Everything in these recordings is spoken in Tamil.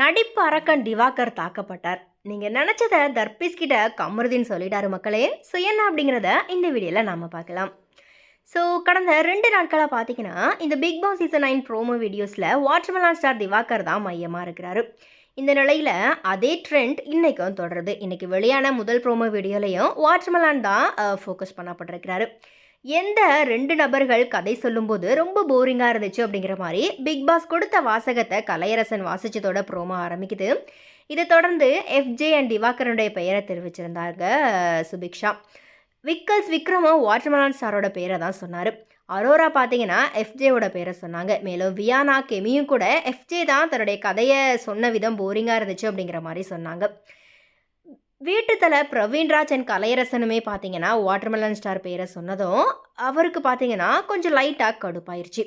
நடிப்பு அரக்கன் திவாகர் தாக்கப்பட்டார். நீங்கள் நினச்சதை தர்பீஸ் கிட்ட கமருதின்னு சொல்லிட்டாரு மக்களே. ஸோ என்ன அப்படிங்கிறத இந்த வீடியோவில் நாம் பார்க்கலாம். ஸோ கடந்த ரெண்டு நாட்களாக பார்த்தீங்கன்னா இந்த Bigg Boss season nine promo வீடியோஸில் வாட்டர்மெலான் ஸ்டார் திவாகர் தான் மையமாக இருக்கிறாரு. இந்த நிலையில் அதே ட்ரெண்ட் இன்றைக்கும் தொடருது. இன்றைக்கி வெளியான முதல் ப்ரோமோ வீடியோலையும் வாட்ச்மலான் தான் ஃபோக்கஸ் பண்ணப்பட்டிருக்கிறாரு. எந்த ரெண்டு நபர்கள் கதை சொல்லும்போது ரொம்ப போரிங்காக இருந்துச்சு அப்படிங்கிற மாதிரி பிக் பாஸ் கொடுத்த வாசகத்தை கலையரசன் வாசிச்சதோட ப்ரோமோ ஆரம்பிக்குது. இதை தொடர்ந்து எஃப்ஜே அண்ட் திவாகரனுடைய பெயரை தெரிவிச்சிருந்தாங்க சுபிக்ஷா. விக்கல்ஸ் விக்ரமும் வாட்டர்மெலான் சாரோட பேரை தான் சொன்னார். அரோரா பார்த்தீங்கன்னா எஃப்ஜேவோட பேரை சொன்னாங்க. மேலும் வியானா கெமியும் கூட எஃப்ஜே தான் தன்னுடைய கதையை சொன்ன விதம் போரிங்காக இருந்துச்சு அப்படிங்கிற மாதிரி சொன்னாங்க. வீட்டுத்தலை பிரவீன்ராஜ் அண்ட் கலையரசனுமே பார்த்தீங்கன்னா வாட்டர்மெலன் ஸ்டார் பேரை சொன்னதும் அவருக்கு பார்த்தீங்கன்னா கொஞ்சம் லைட்டாக கடுப்பாயிருச்சு.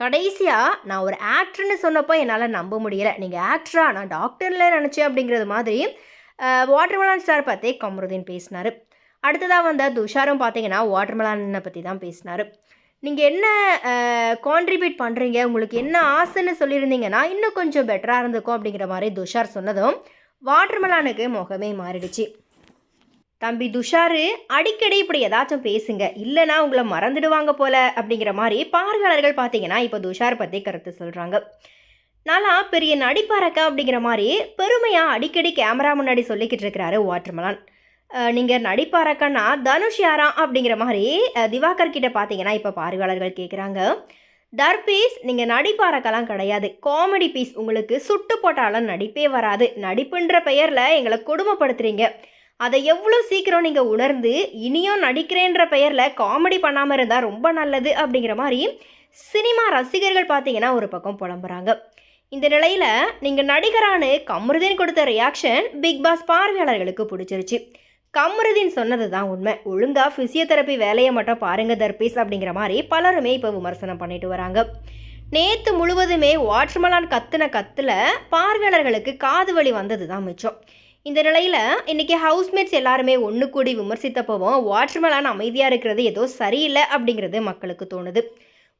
கடைசியாக நான் ஒரு ஆக்டர்னு சொன்னப்போ என்னால் நம்ப முடியல. நீங்கள் ஆக்டரா நான் டாக்டர்ல நினச்சேன் அப்படிங்கிறது மாதிரி வாட்டர்மெலன் ஸ்டார் பற்றி கமருதீன் பேசினார். அடுத்ததாக வந்த துஷாரும் பார்த்தீங்கன்னா வாட்டர்மெலானை பற்றி தான் பேசினார். நீங்கள் என்ன கான்ட்ரிபியூட் பண்ணுறீங்க உங்களுக்கு என்ன ஆசைன்னு சொல்லியிருந்தீங்கன்னா இன்னும் கொஞ்சம் பெட்டராக இருந்திருக்கும் அப்படிங்கிற மாதிரி துஷார் சொன்னதும் வாட்டர்மலானுக்கு முகமே மாறிடுச்சு. தம்பி துஷாரு அடிக்கடி இப்படி ஏதாச்சும் பேசுங்க. இல்லைனா உங்களை மறந்துடுவாங்க போல அப்படிங்கிற மாதிரி பார்வையாளர்கள் பார்த்தீங்கன்னா இப்போ துஷார் பற்றி கருத்து சொல்கிறாங்க நானா பெரிய நடிப்பாரக்கா அப்படிங்கிற மாதிரி பெருமையாக அடிக்கடி கேமரா முன்னாடி சொல்லிக்கிட்டு இருக்கிறாரு வாட்டர்மலான். நீங்கள் நடிப்பாரக்கன்னா தனுஷ் யாரா அப்படிங்கிற மாதிரி திவாகர் கிட்ட பார்த்தீங்கன்னா இப்போ பார்வையாளர்கள் கேட்குறாங்க தர்பீஸ் நீங்கள் நடிப்பாரக்கெல்லாம் கிடையாது. காமெடி பீஸ் உங்களுக்கு சுட்டு போட்டாலும் நடிப்பே வராது. நடிப்புன்ற பெயரில் எங்களை கொடுமைப்படுத்துறீங்க. அதை எவ்வளோ சீக்கிரம் நீங்கள் உணர்ந்து இனியும் நடிக்கிறேன்ற பெயரில் காமெடி பண்ணாமல் இருந்தால் ரொம்ப நல்லது அப்படிங்கிற மாதிரி சினிமா ரசிகர்கள் பார்த்தீங்கன்னா ஒரு பக்கம் புலம்புறாங்க. இந்த நிலையில் நீங்கள் நடிகரானு கமருதீன் கொடுத்த ரியாக்ஷன் பிக் பாஸ் பார்வையாளர்களுக்கு பிடிச்சிருச்சு. கமருதீன் சொன்னது தான் உண்மை. ஒழுங்காக ஃபிசியோதெரப்பி வேலையை மட்டும் பாருங்க தர்பீஸ் அப்படிங்கிற மாதிரி பலருமே இப்போ விமர்சனம் பண்ணிட்டு வராங்க. நேற்று முழுவதுமே வாட்ச்மலான் கத்துன கத்தில் பார்வையாளர்களுக்கு காது வலி வந்தது தான் மிச்சம். இந்த நிலையில் இன்னைக்கு ஹவுஸ்மேட்ஸ் எல்லாருமே ஒன்று கூடி விமர்சித்தப்பவும் வாட்ச்மலான் அமைதியாக இருக்கிறது ஏதோ சரியில்லை அப்படிங்கிறது மக்களுக்கு தோணுது.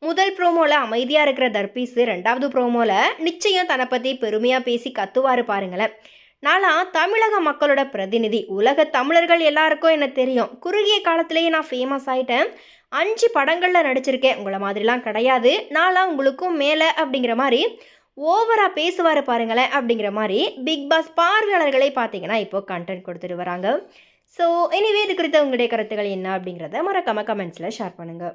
முதல் ப்ரோமோவில் அமைதியாக இருக்கிற தர்பீஸு ரெண்டாவது ப்ரோமோவில் நிச்சயம் தன்னை பற்றி பெருமையாக பேசி கத்துவார் பாருங்களேன். நானா தமிழக மக்களோட பிரதிநிதி. உலக தமிழர்கள் எல்லாருக்கும் என்ன தெரியும்? குறுகிய காலத்திலேயே நான் ஃபேமஸ் ஆகிட்டேன் அஞ்சு படங்களில் நடிச்சிருக்கேன். உங்களை மாதிரிலாம் கிடையாது. நான்லாம் உங்களுக்கும் மேலே அப்படிங்கிற மாதிரி ஓவராக பேசுவார் பாருங்களேன் அப்படிங்கிற மாதிரி பிக் பாஸ் பார்வையாளர்களே பார்த்தீங்கன்னா இப்போ கண்டென்ட் கொடுத்துட்டு வராங்க. ஸோ எனிவே இது குறித்த உங்களுடைய கருத்துக்கள் என்ன அப்படிங்கிறத மறக்காம கமெண்ட்ஸில் ஷேர் பண்ணுங்கள்